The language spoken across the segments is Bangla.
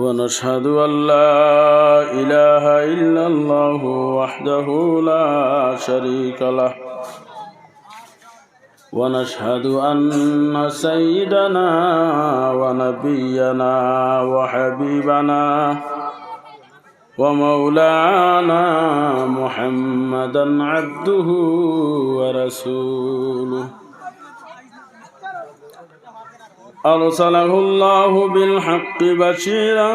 ونشهد أن لا إله إلا الله وحده لا شريك له ونشهد أن سيدنا ونبينا وحبيبنا ومولانا محمدا عبده ورسوله أرسله الله بالحق بشيرا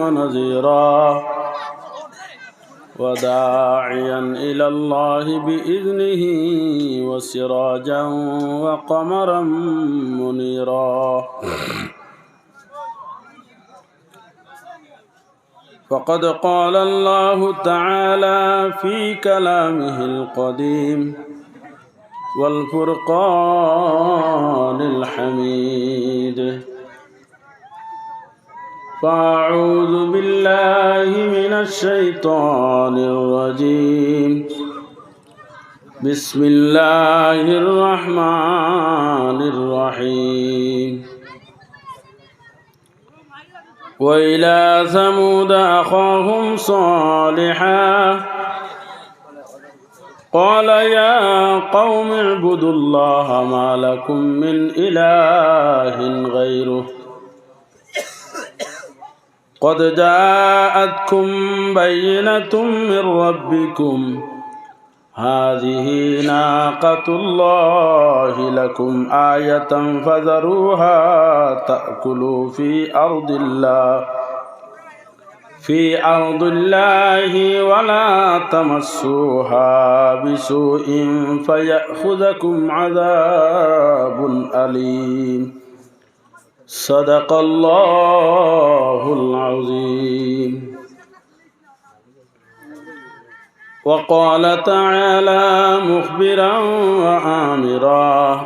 ونذيرا وداعيا إلى الله بإذنه وسراجا وقمرا منيرا. فقد قال الله تعالى في كلامه القديم والفرقان الحميد. فأعوذ بالله من الشيطان الرجيم. بسم الله الرحمن الرحيم. وإلى ثمود أخاهم صالحا. قال يا قوم اعبدوا الله ما لكم من إله غيره قد جاءتكم بينة من ربكم هذه ناقة الله لكم آية فذروها تأكلوا في أرض الله في أرض الله ولا تمسوها بسوء فيأخذكم عذاب أليم صدق الله العظيم وقال تعالى مخبرا وآمرا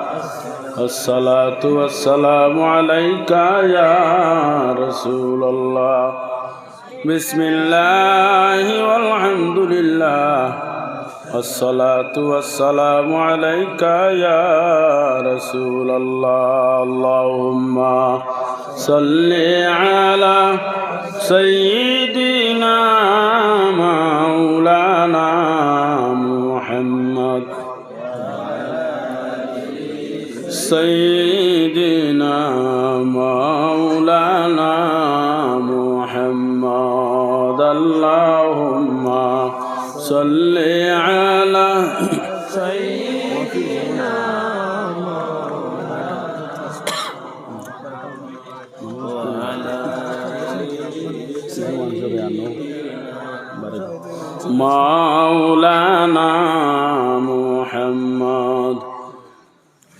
الصلاة والسلام عليك يا رسول الله. بسم الله والحمد لله. الصلاة والسلام عليك يا رسول الله. اللهم صل على سيدنا 所以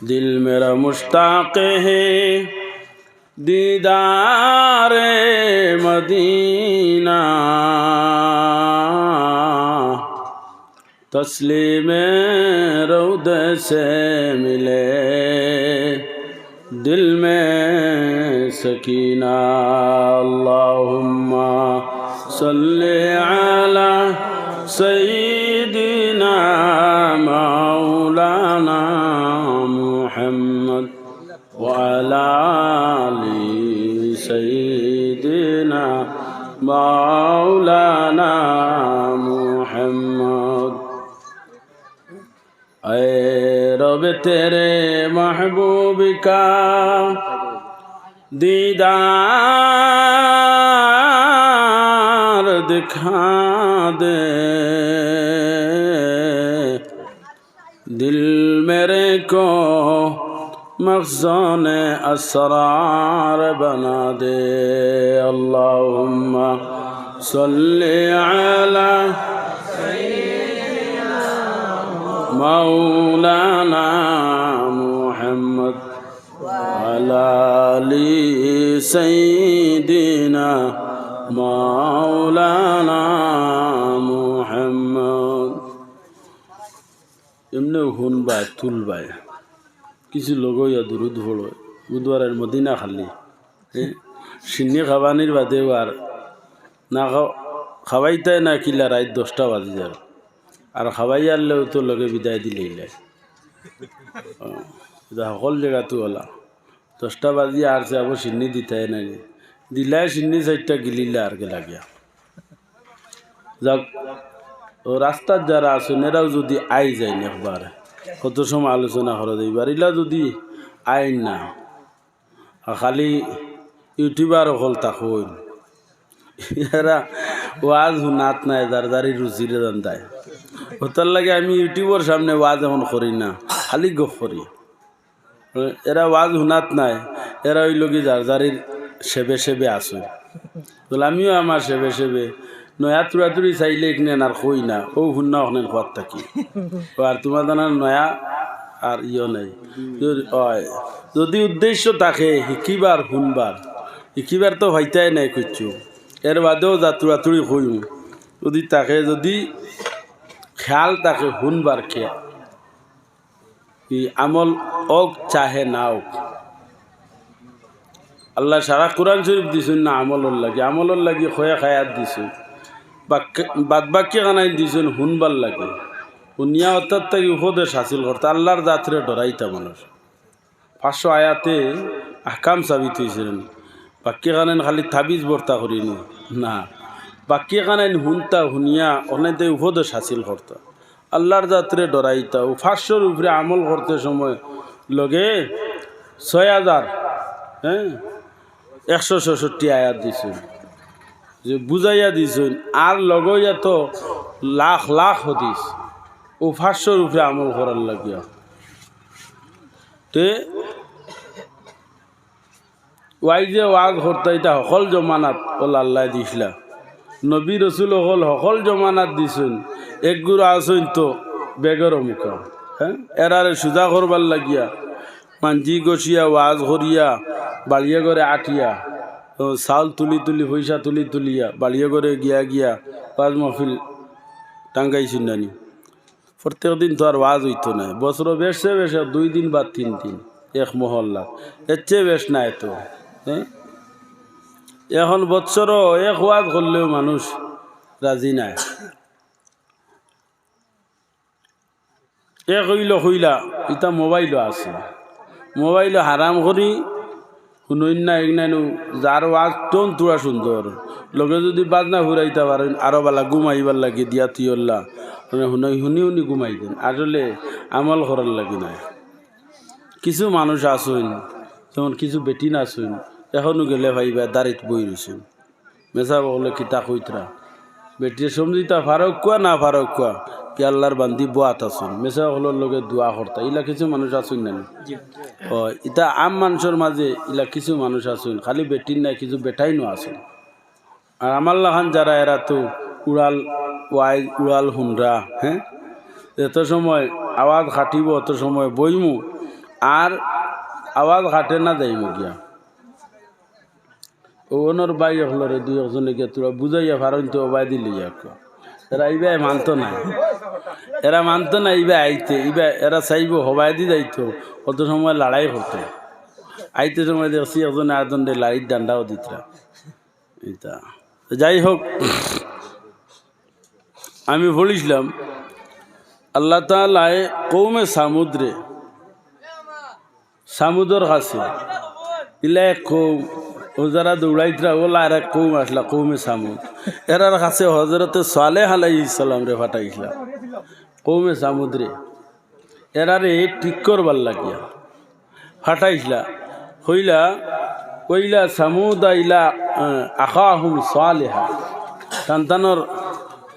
دل میرا مشتاق ہے۔ دیدار مدینہ۔ تسلیم رود سے ملے۔ دل میں سکینہ۔ اللہم صلی علی মাওলানা মোহাম্মদ اے رب تیرے محبوب کا دیدار دکھا دے دل میرے کو مخزون أسرار بنا دے اللهم صل على مولانا محمد وعلى آل سيدنا مولانا محمد. এমনি হুন বা باي কিছু লোক ইয়া দূরত পড়ো বুধবারের মদিনা খালি। সিন্নি খাবানির বাদেও আর না খাও- খাওয়াইতে না কিলা রাত দশটা বাজে যার আর খাওয়াই আনলেও তো লগে বিদায় এটা সকল জায়গাতো ওলা দশটা বাজি আসছে আবার সিন্নি দিতে নাই। দিলাই সিন্নি চারটা গিলিলে আর কে লাগিয়া। যাক, ও রাস্তার যারা আছেন এরাও যদি আই যায় না একবার। কত সময় আলোচনা করে এইবার এলা যদি আইন না খালি ইউটিউবার হল তাকইন। এরা ওয়াজ হুনাত নাই দারি রুচিরে দান্দায় ওটার লাগে আমি ইউটিউবের সামনে ওয়াজ এখন করি না, খালি গপ করি। এরা ওয়াজ হুনাত নাই, এরা ওই লোক যার যারির সেবে সেবে আসে বলে আমিও আমার সেবে সেবে নয়া তুরাতুরি চাইলে এখানে আর কই না। ও শুননা ওখানে খোয়ার থাকি। আর তোমার জানার নয়া আর ইয়ে নাই। যদি- হয় যদি উদ্দেশ্য থাকে শিকিবার শুনবার শিকিবার তো হইতাই নাই করছ এর বাদেও যা তুরাতুরি হইম। যদি তাকে যদি খেয়াল তাকে শুনবার খেয়াল ই আমল অক চাহে না ওক আল্লাহ সারা কোরআন শরীফ দিছুন না আমলর লাগে। আমলর লাগে খয়া খায়াত দিছুন। বাদ বাক্য খানাই দিছুন শুনবার লাগে। শুনিয়া অর্থাৎ তাকে উপদেশ হাসিল করতে আল্লাহর জাতরে ডরাইতা মানুষ। পাঁচশো আয়াতে আকাম সাবিত হয়েছিলেন বাক্য খানেন খালি তাবিজ বর্তা করিনি। না, বাক্য খানেন শুনতা শুনিয়া অনেতে উপদেশ হাসিল করতা। আল্লাহর জাতরে ডরাইতা। ও পাঁচশোর উপরে আমল করতে সময় লগে ছয় হাজার হ্যাঁ একশো ছষট্টি আয়াত দিছেন। যে বুঝাইয়া দিছেন, আর লগইয়া তো লাখ লাখ হদিস। ও পাঁচশোর উপরে আমল করার লাগিয়া। তে ওয়াই যে ওয়াজ করতে এটা সকল জমানাত ওল আল্লাহ দিছিলা। নবী রসুল হল সকল জমানাত দিছুন, এক গুড়া আসইন তো বেগর মুখ। হ্যাঁ? এরারে সুজা করবার লাগিয়া মাঞ্জি গছিয়া ওয়াজ করিয়া বাড়িয়ে করে আটিয়া। চাউল তুলি তুলি, পয়সা তুলি তুলিয়া বাড়িয়ে করে গিয়া গিয়া ওয়াজ মহফিল টাঙ্গাইছুন নানি। প্রত্যেক দিন তো আর ওয়াজ হইতো না। বছর বেশে বেশে দুই দিন বা তিন দিন, এক মহল্লা এর চেয়ে বেশ নাই তো হ্যাঁ এখন বৎসরও এক ওয়াজ করলেও মানুষ রাজি নাই। এক হইল হইলা ইটা মোবাইলও আছে। মোবাইল হারাম করি শুনইন না এগনাইনো যার ওয়াজ টোন তোরা সুন্দর। লগে যদি বাজনা ঘুরাইতে পারেন আরও বালা ঘুমাইবার লাগে দিয়া তিয়ল্লা। মানে শুনি শুনি শুনি ঘুমাই দেন। আসলে আমল করার লাগে নাই। কিছু মানুষ আসুন যেমন কিছু বেটি নাচুন এখনও গেলে ভাইবা দাঁড়িত বই রয়েছেন মেসা বলে কিতা কইতরা? বেটিয়ে সমজিতা ফারক কোয়া, না ফারক কোয়া? কি আল্লাহর বান্দি বোয়াত আসুন মেসা হলোর লগে দোয়া করতা ইলা কিছু মানুষ আসুন না ও ইটা আম মানুষের মাঝে ইলা কিছু মানুষ আসুন খালি বেটির নাই কিছু বেটাই নো আসুন আর আমার লাহান যারা এরা তো উড়াল ওয়াই উড়াল হুনরা হ্যাঁ এত সময় আওয়াজ খাটিব অত সময় বইমু আর আওয়াজ খাটে না যাইমু গিয়া। ওনর বাই হলরে দুই একজনে গিয়ে তোরা বুঝাইয়া পারেন তো বাই দিলি এক এরা ইবাই মানতো না। এরা মানতো না ইবা আইতে। ইবা এরা চাইব, হবাই দি যাইতো। অত সময় লড়াই করতো আইতে সময় দেখছি একজনে আরেকজনে লাড়ির ডান্ডাও দিতরা। এটা যাই হোক, আমি বলিছিলাম, আল্লাহ তালায় কৌমে সামুদ্রে সামুদ্র কাছে ইলা এক কৌম ও যারা দৌড়াইতরা ওলা আর এক কৌম আসলা, কৌমে সামুদ। এরার কাছে হজরতে সালে আলাই ইসলাম রে ফাটাইছিলাম কৌমে সামুদ্রে এরারে ঠিক করবার লাগিয়া ফাটাইছিলা হইলা, কইলা, সামুদা ইলা আখাহুম সালেহা। সন্তানর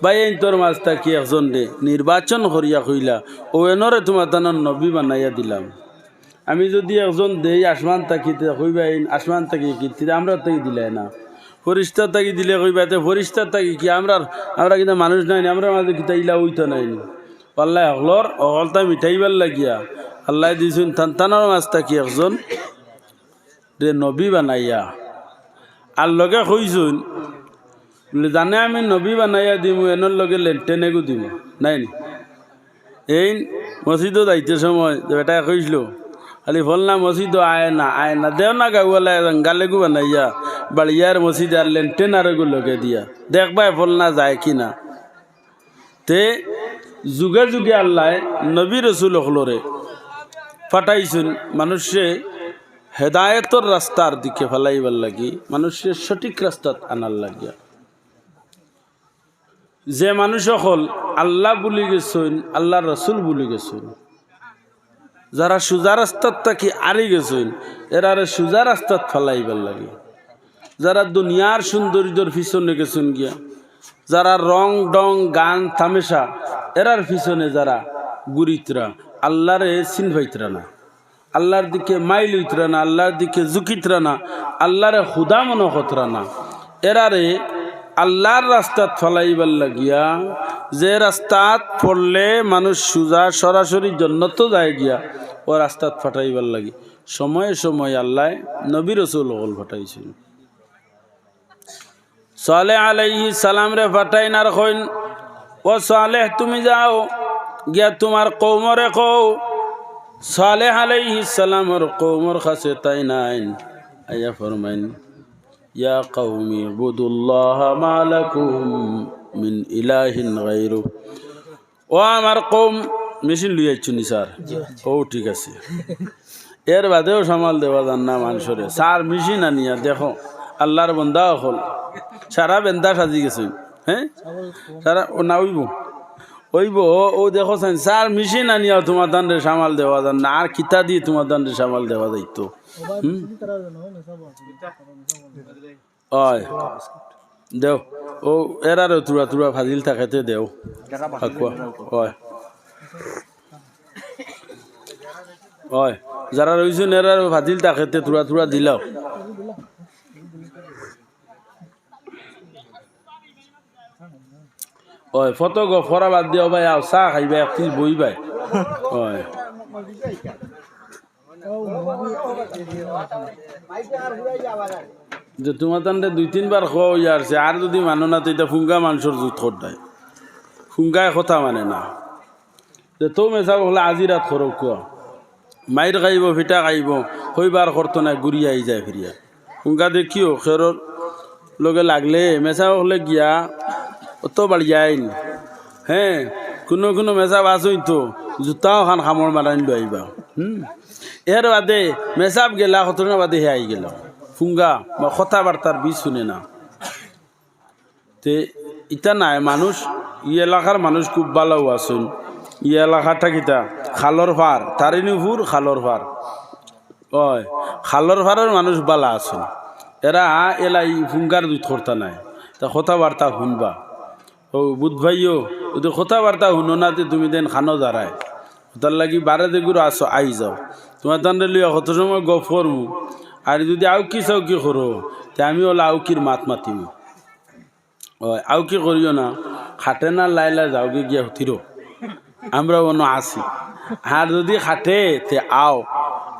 বাই তোর মাছ থাকি একজন দে নির্বাচন করিয়া কইলা, ও এনরে তোমার তানোর নবী বানাইয়া দিলাম। আমি যদি একজন দেই, আসমান তাকিতে কইবা এই আসমান তাকি কি? আমরা তাকি দিলাই না। ফরিস্তার তাকি দিলে কইবা তে ফরিস্তার তাকি কি? আমরা আমরা কিন্তু মানুষ নাই আমরা মাঝে কিতা ইলা উইতো নাই। আল্লাহ হলর অকলতা মিঠাইবার লাগিয়া আল্লাহ দিছুন তান্তানোর মাছ থাকি একজন রে নবী বানাইয়া। আর লগে কইছুন, বলে জানে আমি নবী বানাইয়া দিম এনর লগে লেনটেনেগু দিমু। নাই নি এই মসজিদত আইতে সময় বেটা কইছিল খালি ফল না মসজিদ আয় না আয় না দেও না গাওয়ালা গালেগু বানাইয়া বাড়িয়ার মসজিদ আর লেনটেন আর গু লগে দিয়া দেখবাই ফল না যায় কি না তে যুগে যুগে আল্লাহ নবী রসুল হলরে ফাটাইছুন মানুষে হেদায়তর রাস্তার দিকে ফেলাইবার লাগি মানুষের সঠিক রাস্তাত আনার লাগিয়া যে মানুষ হল আল্লাহ বলি গেছেন আল্লাহ রসুল বলি গেছেন যারা সোজা রাস্তাত থাকি আরি গেছেন, এরারে সোজা রাস্তাত ফেলাইবার লাগে। যারা দুনিয়ার সৌন্দর্যর পিছনে গেছেন গিয়া, যারা রং ডং গান তামেশা, এরার পিছনে যারা গুরিতরা, আল্লাহরে চিনভাইতরা না। আল্লাহর দিকে মাইল উতরা না, আল্লাহর দিকে জুকিতরা না, আল্লাহরে হুদা মনে হতরা না। এরারে আল্লাহর রাস্তাত ফলাইবার লাগিয়া, যে রাস্তাত পড়লে মানুষ সুজা সরাসরি জন্নত যায় গিয়া, ও রাস্তাত ফাটাইবার লাগি। সময়ে সময়ে আল্লাহ নবী রসুল হল ফাটাইছিল সালে আলাইহি সালাম রে ফাটাই না রইন ও সালেহ, তুমি যাও, গিয়া তোমার কৌমরে কও। সালেহ আলাইহি সালামর কৌমর কাছে তাই নাইন আয়া ফরমাইন ইয়া কৌমি বুদুল্লাহ মালাকুম মিন ইলাহিন গাইরু ও আমার কৌম মেশিন লুই আইছু নি স্যার ও ঠিক আছে। এর বাদেও সামাল দেওয়া যান না মানুষরে। স্যার, মেশিন আনিয়া দেখো, আল্লাহর বন্দা হল সারা বেন্দা সাজি গেছে হ্যাঁ? সারা, ও না উইব ওইব, ও দেখো স্যার, মেশিন আনিয়া তোমার দান্ডে সামাল দেওয়া যান না, আর কিতা দিয়ে তোমার দান্ডে সামাল দেওয়া যাইতো। হয়। দেও। ও এরারে তুরা তুরা ফাজিল থাকেতে দেও। হাকুয়া। হয়। হয়। যারা রয়েছেন এরার ফাজিল থাকেতে তুরা তুরা দিলাও। হয় ফটো গো ফরা বাদ দিও ভাই আও চাহ খাইবা এক বই ভাই। হয়। যে তোমার দুই তিনবার খাওয়া হয়ে আসছে আর যদি মানো না তো এটা ফুঙ্গা মাংসর জুত খোদ্দায় ফুঙ্গায় কথা মানে না। যে তো মেচাব হলে আজি রাত খরক কুয়া মাইর খাইব, ফিটা খাইব হইবার করতো না ঘুরি আহি যায় ফিরিয়া ফুঙ্গা দেখিও খেরর লগে লাগলে মেচা হলে গিয়া, অত বাড়ি যায় হ্যাঁ কোনো কোনো মেচা বাসই তো, জোতাও খান খামৰ মারাইন লৈ আহিবা। হুম। এর বাদে মেচাপ গেলা ঘটনা বাদে হে আহি গেল। ফুঙ্গা বা কথা বার্তার বীজ শুনে না। তে ইটা নাই, মানুষ, ই এলাকার মানুষ খুব ভালো আছেন। ই এলাকাটা কিতা? খালর ফার তারিণীপুর খালর ফার ওই খালর ফারের মানুষ বালা আছেন। এরা এলাই ফুঙ্গার দুই থরতা নাই। তা কথাবার্তা শুনবা। ও বুধ ভাইও ওদের কথাবার্তা শুনো না তুমি দেন খানো দাঁড়ায় তার লাগি বারে দেগুলো আসো আই যাও। তোমার তান্ডে লিয়া কত সময় গপ করমু। আর যদি আউ কি চাও কি করো, তে আমি হলো আউকির মাত মাতিম। আউ কি করিও না, খাটে না লাইলা যাওগে গিয়া হুতিরো আমরা অন্য আসি। আর যদি খাটে, তে আও।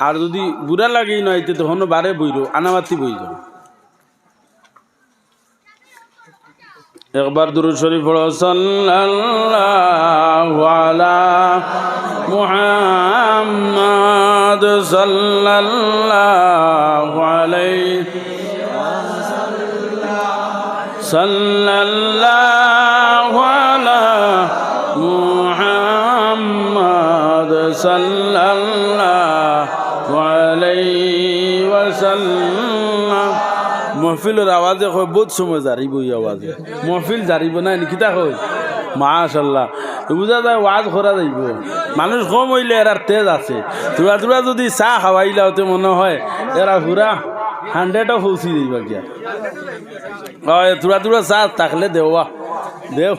আর যদি বুড়া লাগেই নয় তখন বারে বইরো আনামাতি বই যাও। একবার দুরুদ শরীফ পড়ো সাল্লাল্লাহু আলা মুহাম্মদ সাল্লাল্লাহু আলাইহি সাল্লাল্লাহু আলা মুহাম্মদ সাল্লাল্লাহু আলাইহি ওয়াসাল্লাম মহফিলের আওয়াজে কয়, বহুত সময় জারিব এই আওয়াজে। মহফিল জারিব না নিকিতা কয়? মাশাল্লাহ বুঝা যায় ওয়াজ করা যাইব। মানুষ কম হইলে এরার তেজ আছে। তোরা তোরা যদি চাহ খাওয়াইলা হতে মনে হয় এরা পুরা হান্ড্রেডও পৌঁছি দিবা হয় তোরা তোরা চা থাকলে দেওয়া দেও।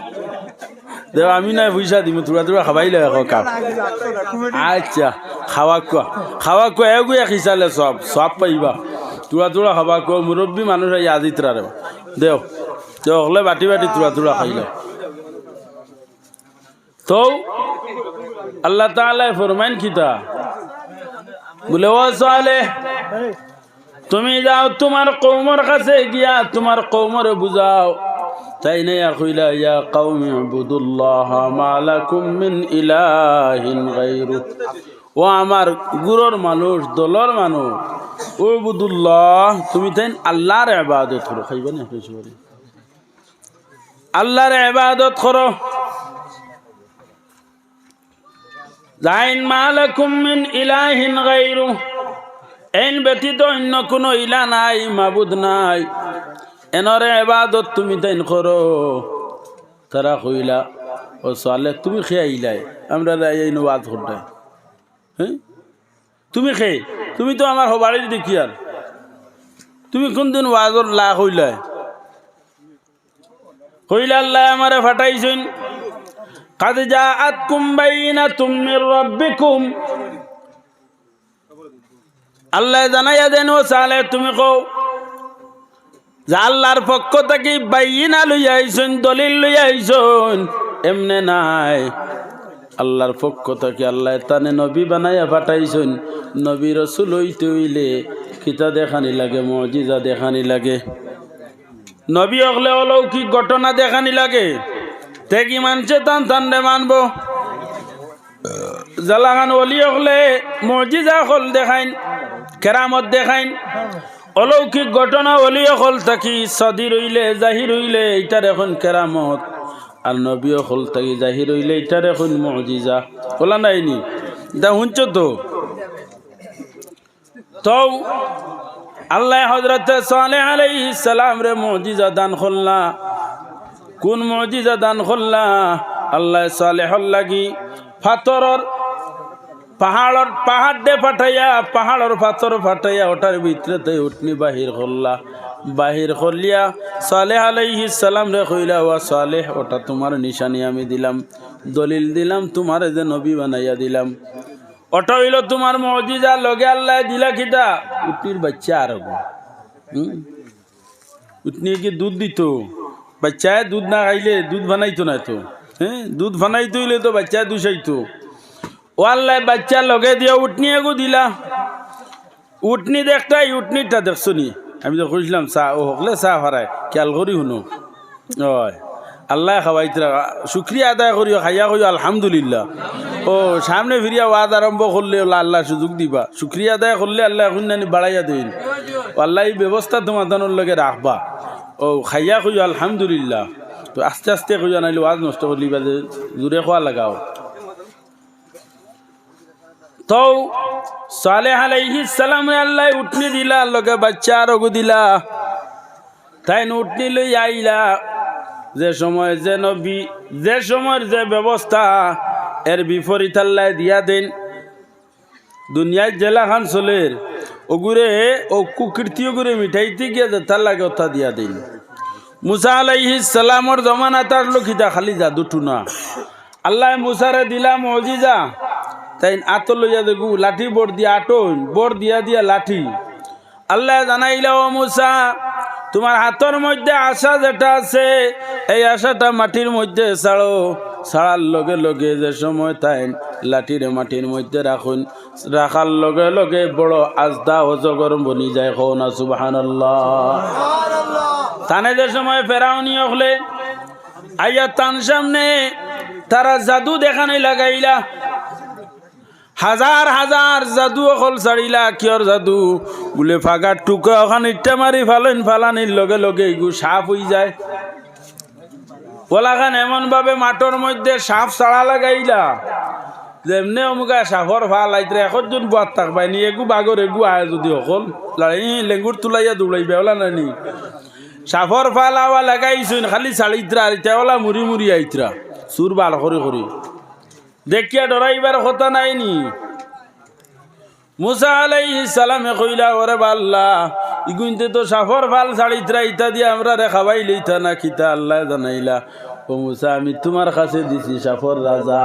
দেও, আমি নাই পয়সা দিম। তোরা তোরা খাবাই লাগে এখন কাপ। আচ্ছা খাওয়া কোয়া খাওয়া কোয়া এগুয়া খিচালে সব সব পাইবা। তোরা তোরা খাবা কোয়া মুরব্বী মানুষ এই আজি তোরা রে দেও দেও, হলে বাটি বাটি তোরা তোরা খাইলে তো, আল্লাহ তাআলা ফরমাইন কিতা। বলে ও সালে তুমি যাও তোমার কৌমর কাছে গিয়া তোমার কৌমরে বুঝাও তাই নাই কইলা, ইয়া কওমি ইবুদুল্লাহ, মা লাকুম মিন ইলাহিন গায়রু ও আমার গুরুর মানুষ, দলর মানুষ। ও ইবুদুল্লাহ তুমি তাই আল্লাহর ইবাদত করো। খাইবা না কিছু করে আল্লাহর ইবাদত করো। এন অন্য কোনো ইলা নাই নাই। এবাদত তুমি তাইন তুমি আমরা হ্যাঁ? তুমি খেয়ে তুমি তো আমার হবাড়ি দেখি আর তুমি কোনদিন ওয়াজর লা হইলাই কইলা আল্লাহ আমারে ফাটাইছেন। কাদ জাআতকুম বাইনাতুম মির রাব্বিকুম। আল্লাহ জানাইয়া দেন, ও সালে তুমি কও, যে আল্লাহর পক্ষ থেকে বাইনা লইয়া দলিল লইয়া এমনে নাই। আল্লাহর পক্ষ থেকে আল্লাহ তানে নবী বানাইয়া পাঠাইছেন। নবী রসুল হইতে হইলে কিতা দেখানি লাগে, মজিজা দেখানি লাগে। নবী হলে অলৌকিক ঘটনা দেখানি লাগে। তে কি মানছে তান তান্ডে মানব? জালাগান অলি হলে মজিজা হল দেখাইন, কেরামত দেখাইন। অলৌকিক ঘটনা অলি হল থাকি সদি রইলে জাহির হইলে, এইটার এখন কেরামত। আর নবী হল থাকি জাহির হইলে এইটার এখন মজিজা। বলা নাইনি এটা শুনছ তো? তো আল্লাহ হজরত সালে সালাম রে মজিজা দান করলা। কোন মজিজা দান করলা? আল্লাহ সালেহ লাগি ফাতরর পাহাড়র পাহাড় দে ফাটাইয়া, পাহাড়র পাথর ফাটাইয়া ওটার ভিতরে উঠনি বাহির করলা। বাহির করলিয়া, সালেহ আলাইহি সালাম রে কইলা, ওয়া সালেহ, ওটা তোমার নিশানি আমি দিলাম। দলিল দিলাম, তোমার যে নবী বানাইয়া দিলাম। ওটা হইল তোমার মজিজা, লগে আল্লাহ দিলা খিতা উটনির বাচ্চা আর উটনি কি দুধ দিত? বাচ্চায় দুধ না খাইলে দুধ বানাইতো না তো। হ্যাঁ? দুধ বানাইতো হইলে তো বাচ্চায় দুষাইতো। ও আল্লাহ বাচ্চা লগে দিয়া উঠনি এগো দিলা। উঠনি দেখটাই উঠনিটা দেখছ নি? আমি তো খুঁজলাম চা, ও হকলে চা হারায় খেয়াল করি শুনো? হয়। আল্লাহ খাওয়াইতরা শুক্রিয়া আদায় করিও খাইয়া করিও আলহামদুলিল্লাহ। ও, সামনে ফিরিয়া ওয়াদ আরম্ভ করলে আল্লাহ সুযোগ দিবা। শুক্রিয়া আদায় করলে আল্লাহ শুনানি বাড়াইয়া দিন। আল্লাহ এই ব্যবস্থা তোমার লগে রাখবা ও, খাইয়া কইও আলহামদুলিল্লাহ। তো আস্তে আস্তে কইয়া নাইলে ওয়াজ নষ্ট করলি বা জোরে খোয়া লাগাও। তো সালেহ আলাইহিস সালাম আল্লাহ উঠনি দিলা, লগে বাচ্চা রগু দিলা। তাই উঠনি লই আইলা। যে সময় যে নবী, যে সময়ের যে ব্যবস্থা, এর বিপরীত আল্লাহ দিয়া দেন। দুনিয়ায় জেলা খান চলের ওগুরে, ও কুকীর্তি ওগুরে মিঠাইতে গিয়ে যে তার লাগে অথা দিয়া দিন। মুসা আলাইহিস সালামর জমানা তার লক্ষিতা খালি জাদু না আল্লাহ মুসারে দিলা মজিজা। তাই আত লইয়া দেখু লাঠি বোর দিয়া আটন বোর দিয়া দিয়া লাঠি। আল্লাহ জানাইলা, ও মুসা তোমার হাতের মধ্যে আশা যেটা আছে, এই আশাটা মাটির মধ্যে ছাড়ো ছাড়ার লগে লগে যে সময় তাই লাঠির মাটির মধ্যে রাখুন রাখার লগে লগে বড় আজদা অজগর বনি যায় কো না সুবাহান তানে যে সময় ফেরাউনি হলে, আইয়া তান সামনে, তারা জাদু দেখানি লাগাইলা। হাজার হাজার জাদু অকল ছাড়িলা কিয়র জাদু? বোলে ফাগার টুকা ওখান ইটা মারি ফালেন ফালানির লগে লগে এগু সাপ হয়ে যায়। ওলাখান এমন ভাবে মাঠর মধ্যে সাপ ছাড়া লাগাইলা, যেমনে অমুকা সাপর ভালো আইতরে এখন বাদ থাকবাই নি এগু বাগর এগু আয় যদি অকল। ই লেঙ্গুর তুলাইয়া দৌড়াইবে ওলা নানি সাপর ফাল আওয়া লাগাইছুন, খালি ছাড়িত্রা আর ইটা ওলা মুড়ি মুড়ি আইতরা সুর বাল করে করি দেখিয়া ডরাইবার কথা নাইনি। মুসা আলাইহি সালামে কইলা, ওরে বাল্লা, ইগুনতে তো সাফর ভালো শাড়িতরা ইতা দিয়ে আমরা রে খাবাই লইতা না, খিতা আল্লাহ জানাইলা। ও মুসা, আমি তোমার কাছে দিছি সাফর রাজা।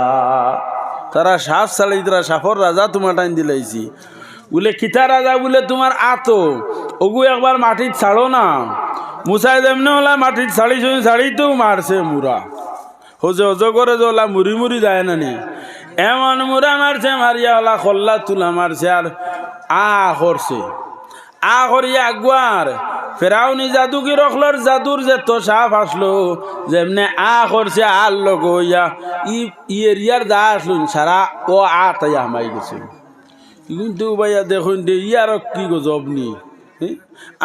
তারা সাফ শাড়িতরা সাফর রাজা তোমার টাইম দিলাইছি। বলে খিতা রাজা বলে তোমার আতো, ওগু একবার মাটিত ছাড়ো না। মুসাই যেমনি ওলা মাটিত ছাড়িছ ছাড়িতেও মারছে মুরা। হোজে হজ করে যে ওলা মুড়ি মুড়ি যায় না নি এমন মুরা মারছে, মারিয়া ওলা খল্লা তুলা মারছে আর আ করছে। আ করিয়া আগুয়ার ফেরাউনি জাদুকি রখলর? জাদুর যে তো সাপ আসলো, যেমনে আ করছে আর লগ ইয়া ই এরিয়ার যা আসলুন সারা ও আ তাই হামাই গেছে। কিন্তু ভাইয়া দেখুন দে ইয়ার কি গজব নি?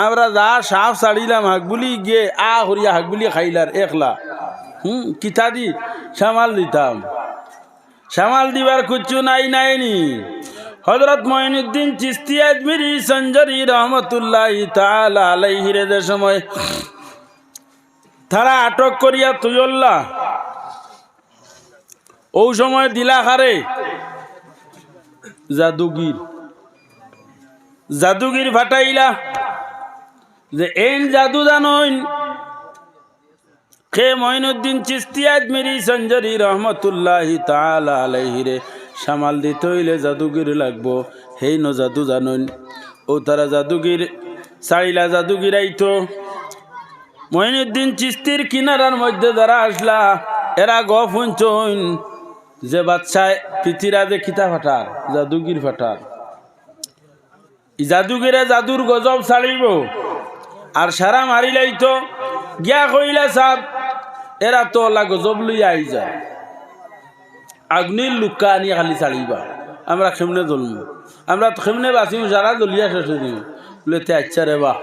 আমরা যা সাপ ছাড়িলাম হাক বলি গিয়ে আ করিয়া হাক বলি খাইলার, একলা। হুম কিতা দি সামাল দিতাম। সামাল দিবার কুচ্ছু নাই নাই নি হজরত মঈনুদ্দিন চিস্তি আজমিরি, সঞ্জরি রহমতুল্লাহ তাআলা আলাইহি রে যে সময় তারা আটক করিয়া তুইল্লা ও সময় দিলা হারে জাদুগির জাদুগির ফাটাইলা যে, এন জাদু জানইন খে মঈনুদ্দিন চিস্তি আজমিরি, সঞ্জরি রহমতুল্লাহ তাআলা আলাইহি রে। সামাল দিতে হইলে জাদুগির লাগবো, হেই ন জাদু জানুন। ও তারা জাদুগির চাইলা জাদুগির আইতো। মঈনুদ্দিন চিস্তির কিনারার মধ্যে যারা আসলা, এরা গ ফুঞ্চন যে বাচ্চায় পিতিরা যে খিতা ফাটার, জাদুগির ফাটার। জাদুগিরে জাদুর গজব ছাড়িব আর সারা মারিলাই তো গিয়া কইলা সাপ এরা তো গজব লইয়া আই যায়। আগ্নির লুকা আনি খালি ছাড়িবা আমরা খেমনে জ্বলম আমরা খেমনে বাঁচিম যারা জ্বলিয়া শেষ দিম বলে তে আচ্ছা রে বা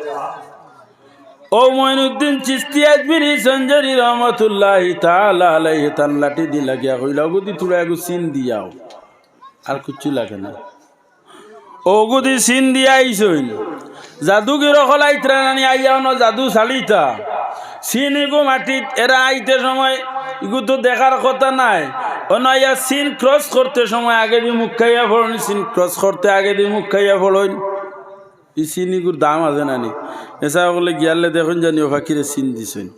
ও মঈনুদ্দিন চিস্তি আজমিরি সঞ্জরি রহমতুল্লাহ তাআলা আলাইহি, তান লাঠি দি লাগিয়া কইলা গুদি তুলা আগু সিন দিয়াও। আর কিচ্ছু লাগে না। ও গুদি সিন দিয়া আইসইন জাদুগির খলাই ত্রাণানি আইয়াও ন জাদু চালিতা। সিন এগো মাটিত এরা আইতে সময় ইগু তো দেখার কথা নাই। অনাইয়া সিন ক্রস করতে সময় আগে দিয়ে মুখ খাইয়া পড়নি সিন ক্রস করতে আগে দিয়ে মুখ খাইয়া পড়ন এই সিন দাম আছে নানি এসা বলে গিয়ালে দেখুন জানি ও ফাঁকিরে সিন দিছেন।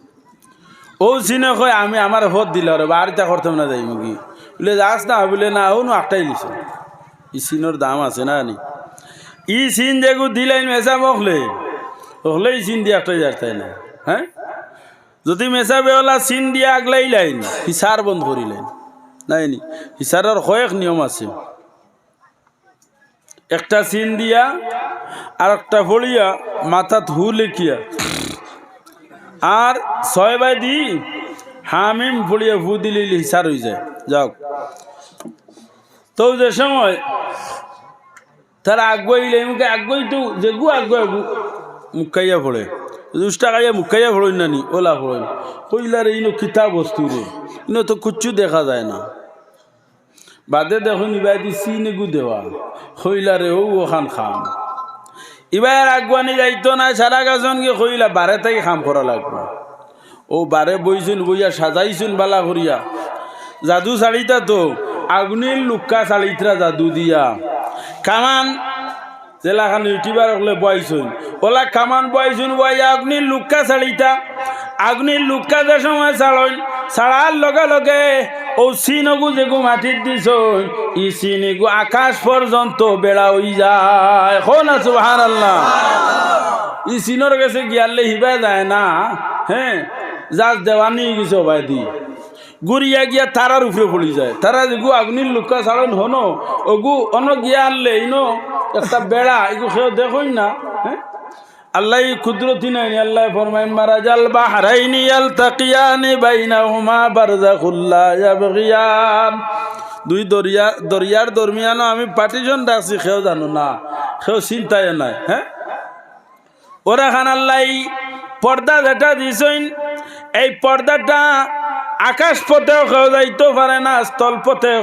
ও সিনে কয়, আমি আমার ভোট দিল রে বাড়িটা করতাম না যাই মুগি বলে, যাস না, বলে, না, ও আটটাই লিছে। ই সিনোর দাম আছে না নি? ই সিন যেগু দিলেন মেসা মখলে ওখলে ই সিন দিয়ে একটাই যাচ্তাই না। হ্যাঁ? যদি মেসা বেওলা সিন দিয়ে আগলাই লাইন, হিসার বন্ধ করিলেন নাই নি হিসারের কয়েক নিয়ম আছে। একটা সিন দিয়া আর একটা ফড়িয়া মাথাত হু লেখিয়া। আর ছয় বাই দি হামিম ফড়িয়া ফু দিলে হিসার হয়ে যায়। যাও। তো যে সময় তারা আগুয়াইলে মুখে আগুয়াই তো যেগু আগুয়া মুখাইয়া পড়ে। দুষ্টা খাইয়া মুখাইয়া পড়েন নানি, ওলা পড়েন কইলার ইনো কিতা বস্তু রে ইনো তো কুচ্ছু দেখা যায় না। বাদে দেখুন ইবাই দি সিনেগু দেওয়া কইলারে ও ওখান খাম। এবার আগুয়ানি যাইতো না সারা গাছন গিয়ে কইলা বারে তাই খাম করা লাগবে। ও বারে বইছুন বইয়া সাজাইছুন বালা করিয়া জাদু শাড়িটা তো আগুনের লুক্কা শাড়িতরা জাদু দিয়া। কামান জেলাখান ইউটিউবার হলে বয়সুন ওলা কামান বয়সুন বই আগুনের লুক্কা শাড়িটা আগুনের লুক্কা যে সময় ছাড়ন ছাড়ার লগে লগে ও সিনগু যেগু মাটির দিছ ই সিনিগু আকাশ পর্যন্ত বেড়া হই যায়। হন আছে হার আল্লাহ ই সিনোর কাছে গিয়ালে হিবা যায় না হ্যাঁ যাস দেওয়ানি গেছে ভাই দি। গুড়িয়া গিয়া তারার উপরে পড়ি যায়। তারা যেগু আগুনির লুকা ছাড়ন হনো ওগু অন গিয়া আনলে ইনো একটা বেড়া, এগু সেও দেখই না হ্যাঁ? আল্লাহ কুদরতি নাই আল্লাহ ফরমাইন মারাজাল বাহরাইনি ইয়ালতাকিয়ানি বাইনাহুমা বারজাখুল্লা ইয়াবগিয়ান। দুই দরিয়া, দরিয়ার দরমিয়ানো আমি পার্টিশন ডাকছি সেও জানো না, সেও চিন্তায় নাই হ্যাঁ? ওরা খান আল্লাহ পর্দা যেটা দিছেন, এই পর্দাটা আকাশ খাওয়া যাইতে পারে না, স্থল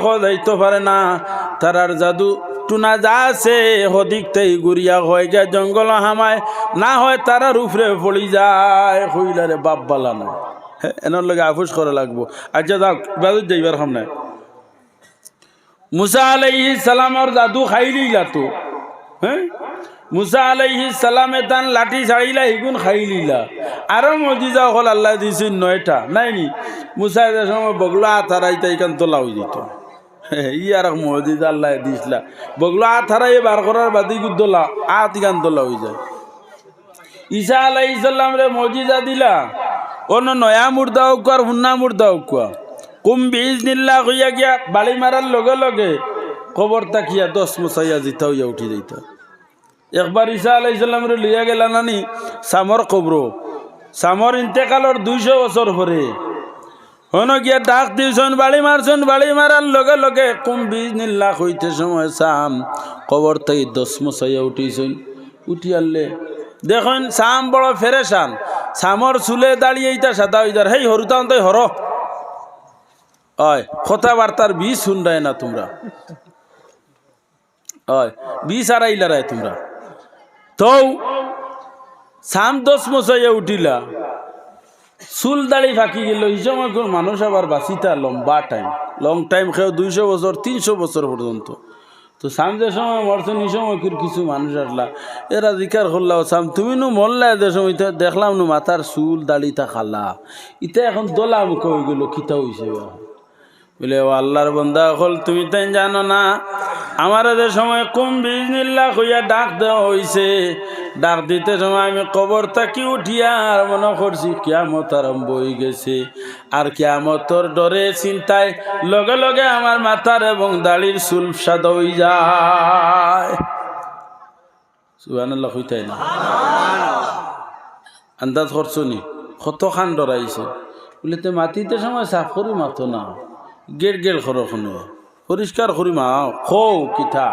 খাওয়া যাইতে পারে না। তারার জাদু টুনা যা আছে হদিকতেই গুড়িয়া হয়ে যায় জঙ্গল হামায়। না হয় তারার উপরে পড়ি যায় হইলারে বাপ বালা না হ্যাঁ এনার লগে আফুস করা লাগবো। আচ্ছা যাক বাজুর যাইবার সামনে। মুসা আলাই সালামর জাদু খাই দিলা তো হ্যাঁ মুসা আলাইহি সালামে তান লাঠি ছাড়িলা হিগুন খাইলিলা আরও মজিজা হল আল্লাহ দিয়েছেন নয়টা। নাই নি মুসা সময় বগলো আথারাইতা ইকান তোলা হয়ে যেত। ই আর মজিজা আল্লাহ দিয়েছিলা বগলো আথারাই বার করার বাদি গুদ্দলা আত ইকান তোলা হয়ে যায়। ঈসা আলাইহিস সালাম রে মজিজা দিলা। অন্য নয়া মুর্দা হোক আর হুন্না মুর্দা হোক কুম বিজ নিল্লা হইয়া গিয়া বালি মারার লগে লগে কবর তাকিয়া দশ মশাইয়া জিতা হইয়া উঠি যাইতা। একবার ঈসা আলাইসাল্লাম রে লইয়া গেলা নানি সামর কবর। সামর ইন্তেকালর দুইশো বছর পরে। হন গিয়া ডাক দিয়েছন বাড়ি মারছন বাড়ি মারার লগে লগে কুম বিজ নিল্লা হইতে সময় সাম কবর তাই দশ মশাইয়া উঠিছন। উঠি আনলে। দেখুন সাম বড় ফেরেসান সামর চুলে দাঁড়িয়ে ইতা সাদা হইতার হেই হরুতান তাই হর। হয় কথাবার্তার বি শুনরায় না তোমরা। হয় বি সারাইলা রায় তোমরা। তো সাম দশ মশাইয়া উঠিলা। চুল দাড়ি ফাঁকি গেল, এই সময় মানুষ আবার বাঁচিতা লম্বা টাইম লং টাইম খেয়েও দুইশো বছর, তিনশো বছর পর্যন্ত। তো সাম যে সময় মরছেন, এই সময় কিছু মানুষ আসলা। এরা জিকার করলাও, সাম তুমি নু মরলা যে সময়, ইতা দেখলাম নু মাথার চুল দাড়িটা খালা। ইটা এখন দোলা মুখ হয়ে গেল খিতা হয়েছে বলে, ও আল্লাহর বন্দা, হল তুমি তাই জানো না? আমার যে সময় কুম বিজনিল্লা হইয়া ডাক দেওয়া হয়েছে ডাক দিতে সময় আমি কবর থাকি উঠিয়া আর মনে করছি কিয়ামত আরম্ভ হয়ে গেছে। আর কিয়ামতর ডরে চিন্তায় লগে লগে আমার মাথার এবং দাড়ির চুল সাদা হয়ে যায়। হইতাই না আন্দাজ করছ নি? কত খান ডরাইছে? বলে, তে মাটিতে সময় সাফ করি মাথো না। গেট গেল করো কোনো পরিষ্কার করি মা খো কিথা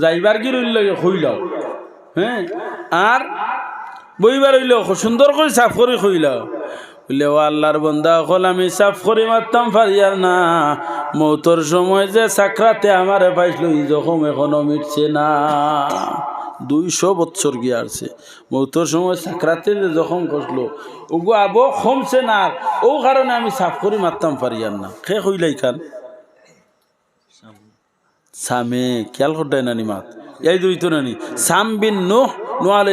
যাইবার কি রইল খইলাও হ্যাঁ আর বইবার রইল সুন্দর করে সাফ করে খইলাও বলে ও আল্লাহর বন্দা হল আমি সাফ করে মারতাম পারিয়ার না। মৌতর সময় যে সাকরাতে আমারে পাইছিল জখম এখনও মিটছে না। দুইশো বৎসর গিয়ে আসছে মৌতর সময় সাকরাতে যে জখম করল ওগু আবো কমছে না, ও কারণে আমি সাফ করে মারতাম পারিয়ার না খে হইলাই খান সামে খেয়াল করতে নানি মাত। এই দুই তো নানি, সাম বিন নোহ নোয়ালে